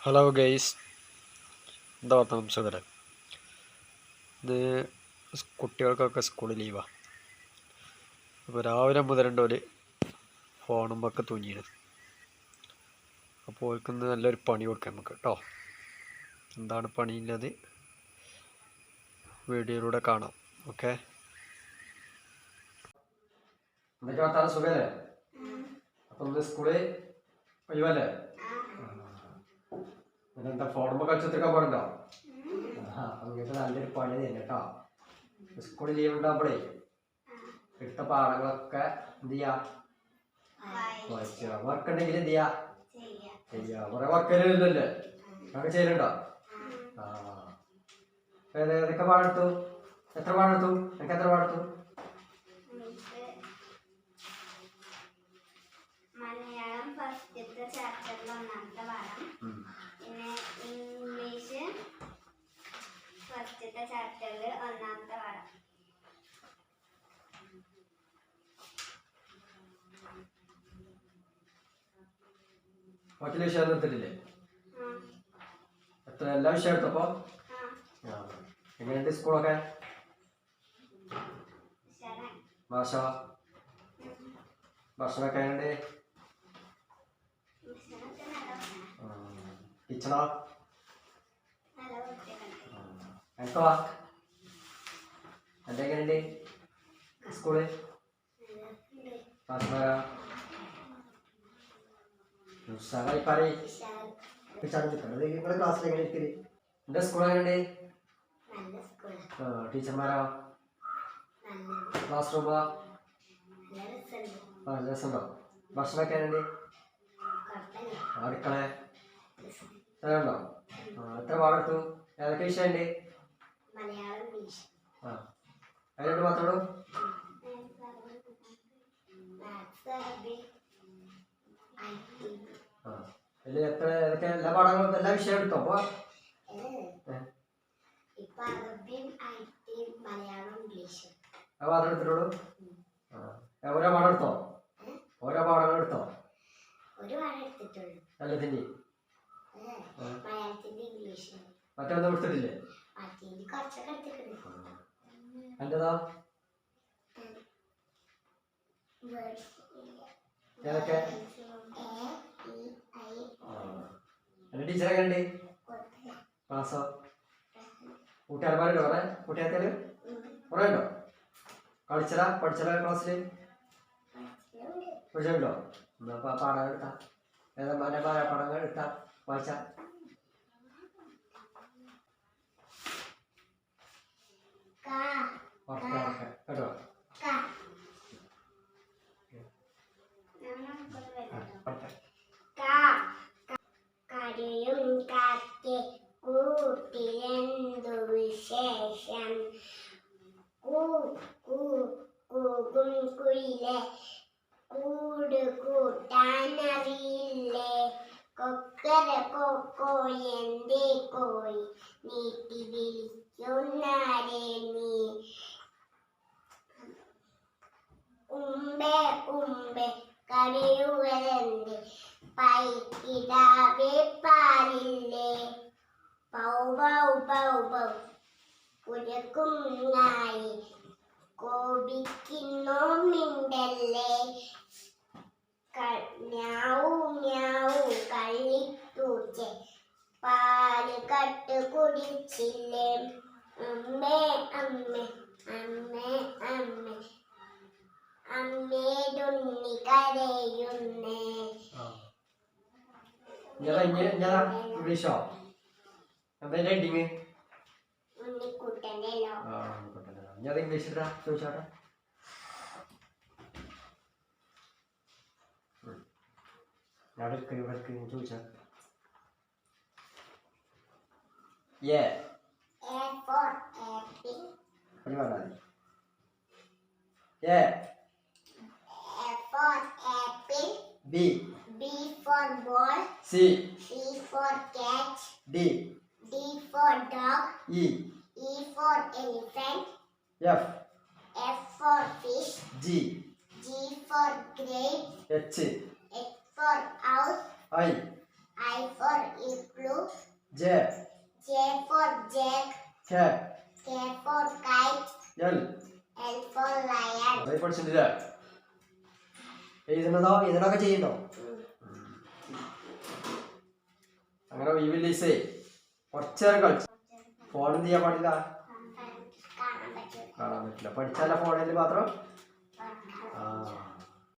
Hello guys എന്താ വർത്തമാനം സുഖല്ലേ ഇത് കുട്ടികൾക്കൊക്കെ സ്കൂളിൽ ലീവാ അപ്പോൾ രാവിലെ മുതലുണ്ട് ഒരു ഫോണുമ്പൊക്കെ തൂങ്ങിയത് അപ്പോൾ ഓൽക്കൊന്ന് നല്ലൊരു പണി കൊടുക്കാം നമുക്ക് കേട്ടോ എന്താണ് പണിയുള്ളത് വീഡിയോയിലൂടെ കാണാം. ഓക്കെ എന്തൊക്കെ വർത്താനം സുഖല്ലേ അപ്പം സ്കൂളിൽ ഒഴിവല്ലേ? എന്താ ഫോണുമ്പോ കളിച്ചെടുക്കാൻ പാടുണ്ടോ ആ അങ്ങനത്തെ നല്ലൊരു പണി തന്നെ കേട്ടോ സ്കൂളിൽ ലീവ് ഉണ്ടാകുമ്പോഴേ എടുത്ത പാടങ്ങളൊക്കെ എന്ത് ചെയ്യാ? വർക്ക് ഉണ്ടെങ്കിൽ എന്ത് ചെയ്യാ? ചെയ്യാ. കുറെ വർക്ക് ഇല്ലല്ലേ അങ്ങനെ ചെയ്യലുണ്ടോ? ആ. ഏത് ഏതൊക്കെ പാടെടുത്തു? എത്ര പാടെടുത്തു? എനിക്ക് എത്ര പാടെടുത്തു? മറ്റുള്ള വിഷയം നിർത്തിട്ടില്ലേ എത്ര? എല്ലാ വിഷയം എടുത്തപ്പോ. എങ്ങനെയുണ്ട് സ്കൂളൊക്കെ. ഭാഷ ഭക്ഷണമൊക്കെ എങ്ങനെയുണ്ട്? ടീച്ചറോ. എനിക്കോ എന്റെ എങ്ങനെയുണ്ട് സ്കൂൾ? നല്ല നിങ്ങളുടെ ക്ലാസ്സിൽ എങ്ങനെ ഇരിക്കൽ എന്റെ സ്കൂൾ എങ്ങനെയുണ്ട് ടീച്ചർമാരോ ക്ലാസ് റൂമോ. ആ? രസമുണ്ടോ ഭക്ഷണമൊക്കെ എങ്ങനെയുണ്ട്. അടുക്കള. ഉണ്ടോ എത്ര പാടെടുത്തു ഏതൊക്കെ വിഷയമുണ്ട് ആ അതിനോട് മാത്രമേ ഉള്ളൂ അതിൽ എത്ര ഏതൊക്കെ എല്ലാ പാഠങ്ങളും എല്ലാ വിഷയം എടുത്തോ? അപ്പൊ? എടുത്തിട്ടുള്ളൂ? ആ. ഓരോ പാഠം എടുത്തോ? ഓരോ പാഠങ്ങൾ എടുത്തോ? ഇംഗ്ലീഷും. മറ്റൊന്നും എടുത്തിട്ടില്ലേ എന്റെതാ ഏതൊക്കെ? എന്റെ കണ്ടി? ക്ലാസ്സോ കൂട്ടുകാരന്മാരുണ്ടോ കുറെ? കൂട്ടുകാരത്തിൽ കുറെ ഉണ്ടോ കളിച്ചതാ? പഠിച്ചതാ ക്ലാസ്സിൽ പഠിച്ചിട്ടുണ്ടോ എന്നാ പാടം എടുത്താ. ഏതാ പാടങ്ങൾ എടുത്താ? വായിച്ച ഓക്കെ ഓക്കെ കേട്ടോ ആ ഓക്കെ കരയും കാറ്റ് കൂട്ടിലെന്തു വിശേഷം കൂ കൂ കൂകും കുയിലെ കൂട് കൂട്ടാനറിയില്ലേ കൊക്കര കൊക്കോ എന്തേ കോയി? നീട്ടി വിളിക്കുന്നാരേ നീ? ഉമ്പേ ഉമ്പേ കരയുവരെന്ത് പൈക്കിടാവേ പാലില്ലേ? പൗ പൗ പൗ പൗ. കുരക്കും നായി കോപിക്കുന്നോ മിണ്ടല്ലേ ക- മ്യാവൂ മ്യാവൂ കള്ളിപ്പൂച്ച പാൽ കട്ട് കുടിച്ചില്ലേ? അമ്മേ അമ്മേ അമ്മേ അമ്മേ. അമ്മേടുണ്ണി കരയുന്നേ. ഞാനാ ഞാൻ ഇംഗ്ലീഷോ എന്താ എന്റെ nyaring Messi dah, tuh cara. Nyaring kiri balik kiri tuh cara. Yeah. A for apple. Bagaimana lagi? Yeah. A for apple. B. B for ball. C. C for catch. D. D for dog. E. E for elephant. F F for fish, G G for grape, H H for house, I I for igloo, J J for Jack, K K for kite, L L for lion. അതെ പഠിച്ചിട്ടില്ല എഴുതുന്നതോ എഴുതണൊക്കെ ചെയ്യുന്നോ അങ്ങനെ ഒഴിവില്ലീസേ കുറച്ചു നേരം കളിച്ചു. Phone എന്ത് ചെയ്യാൻ പാടില്ല? കാണാൻ പറ്റും കാണാൻ പറ്റില്ല പഠിച്ചാല ഫോണിൽ മാത്രം ആ